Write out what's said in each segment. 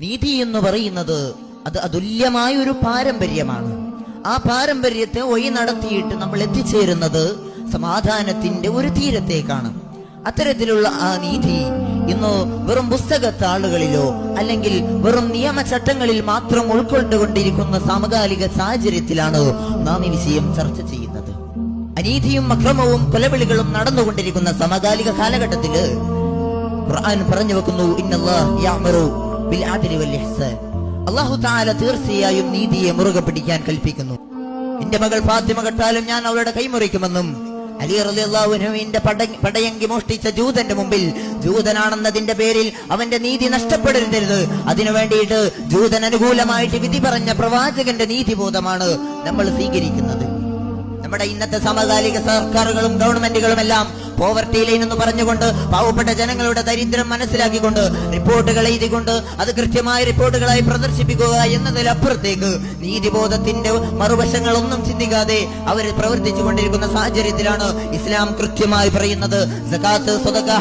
നീതി എന്ന് പറയുന്നത് അത് അതുല്യമായ ഒരു പാരമ്പര്യമാണ്. ആ പാരമ്പര്യത്തെ ഒഴി നടത്തിയിട്ട് നമ്മൾ എത്തിച്ചേരുന്നത് സമാധാനത്തിന്റെ ഒരു തീരത്തേക്കാണ്. അത്തരത്തിലുള്ള ആ നീതി ഇന്ന് വെറും പുസ്തകത്താളുകളിലോ അല്ലെങ്കിൽ വെറും നിയമചട്ടങ്ങളിൽ മാത്രം ഉൾക്കൊണ്ടുകൊണ്ടിരിക്കുന്ന സമകാലിക സാഹചര്യത്തിലാണ് നാം ഈ വിഷയം ചർച്ച ചെയ്യുന്നത്. അനീതിയും അക്രമവും കൊലവിളികളും നടന്നുകൊണ്ടിരിക്കുന്ന സമകാലിക കാലഘട്ടത്തിൽ ഖുർആൻ പറഞ്ഞു വെക്കുന്നു ഇന്നല്ലാഹ് യഅ്മുറു ബിൽ താല തീർച്ചയായും നീതിയെ മുറുകെ പിടിക്കാൻ കൽപ്പിക്കുന്നു. എന്റെ മകൾ ഫാത്തിമ കെട്ടാലും ഞാൻ അവളുടെ കൈമുറിക്കുമെന്നും അലി റളിയല്ലാഹുവിന്റെ പടയങ്കി മോഷ്ടിച്ച ജൂതന്റെ മുമ്പിൽ ജൂതനാണെന്നതിന്റെ പേരിൽ അവന്റെ നീതി നഷ്ടപ്പെടരുത് അതിനു വേണ്ടിയിട്ട് ജൂതൻ അനുകൂലമായിട്ട് വിധി പറഞ്ഞ പ്രവാചകന്റെ നീതിബോധമാണ് നമ്മൾ സ്വീകരിക്കുന്നത്. നമ്മുടെ ഇന്നത്തെ സമകാലിക സർക്കാരുകളും ഗവൺമെന്റുകളും എല്ലാം പോവർട്ടി ലൈൻ എന്ന് പറഞ്ഞുകൊണ്ട് പാവപ്പെട്ട ജനങ്ങളുടെ ദരിദ്രം മനസ്സിലാക്കിക്കൊണ്ട് റിപ്പോർട്ടുകൾ എഴുതിക്കൊണ്ട് അത് കൃത്യമായ റിപ്പോർട്ടുകളായി പ്രദർശിപ്പിക്കുക എന്നതിലപ്പുറത്തേക്ക് നീതിബോധത്തിന്റെ മറുവശങ്ങളൊന്നും ചിന്തിക്കാതെ അവർ പ്രവർത്തിച്ചു കൊണ്ടിരിക്കുന്ന സാഹചര്യത്തിലാണ് ഇസ്ലാം കൃത്യമായി പറയുന്നത്. സകാത്ത്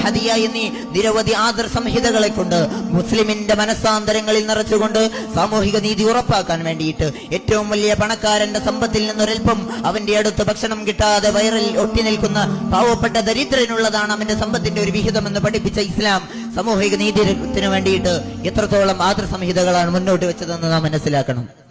ഹദിയ എന്നീ നിരവധി ആദർ സംഹിതകളെ കൊണ്ട് മുസ്ലിമിന്റെ മനസ്സാന്തരങ്ങളിൽ നിറച്ചുകൊണ്ട് സാമൂഹിക നീതി ഉറപ്പാക്കാൻ വേണ്ടിയിട്ട് ഏറ്റവും വലിയ പണക്കാരന്റെ സമ്പത്തിൽ നിന്നൊരൽപ്പം അവന്റെ അടുത്ത് ഭക്ഷണം കിട്ടാതെ വയറിൽ ഒട്ടി നിൽക്കുന്ന പാവപ്പെട്ട ദരിദ്രനുള്ളതാണ് അവന്റെ സമ്പത്തിന്റെ ഒരു വിഹിതം എന്ന് പഠിപ്പിച്ച ഇസ്ലാം. സാമൂഹിക നീതിത്തിന് വേണ്ടിയിട്ട് എത്രത്തോളം ആദർ സംഹിതകളാണ് മുന്നോട്ട് വെച്ചതെന്ന് നാം മനസ്സിലാക്കണം.